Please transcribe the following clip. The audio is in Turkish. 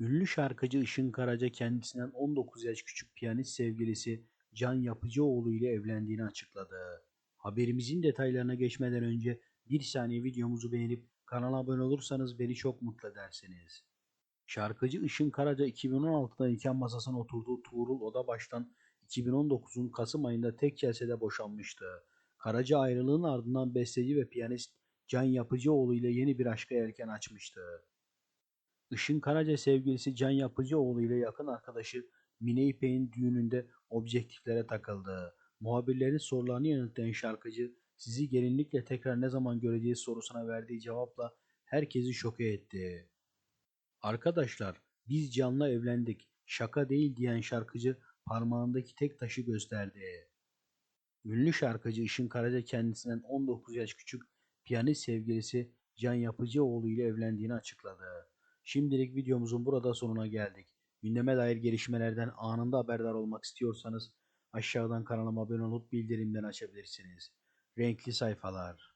Ünlü şarkıcı Işın Karaca kendisinden 19 yaş küçük piyanist sevgilisi Can Yapıcıoğlu ile evlendiğini açıkladı. Haberimizin detaylarına geçmeden önce bir saniye videomuzu beğenip kanala abone olursanız beni çok mutlu edersiniz. Şarkıcı Işın Karaca 2016'da nikah masasına oturduğu Tuğrul Odabaş'tan 2019'un Kasım ayında tek celsede boşanmıştı. Karaca ayrılığın ardından besteci ve piyanist Can Yapıcıoğlu ile yeni bir aşka yelken açmıştı. Işın Karaca sevgilisi Can Yapıcıoğlu ile yakın arkadaşı Mine İpek'in düğününde objektiflere takıldı. Muhabirlerin sorularını yanıtlayan şarkıcı sizi gelinlikle tekrar ne zaman göreceğiz sorusuna verdiği cevapla herkesi şoke etti. Arkadaşlar biz Can'la evlendik şaka değil diyen şarkıcı parmağındaki tek taşı gösterdi. Ünlü şarkıcı Işın Karaca kendisinden 19 yaş küçük piyanist sevgilisi Can Yapıcıoğlu ile evlendiğini açıkladı. Şimdilik videomuzun burada sonuna geldik. Gündeme dair gelişmelerden anında haberdar olmak istiyorsanız aşağıdan kanalıma abone olup bildirimleri açabilirsiniz. Renkli sayfalar.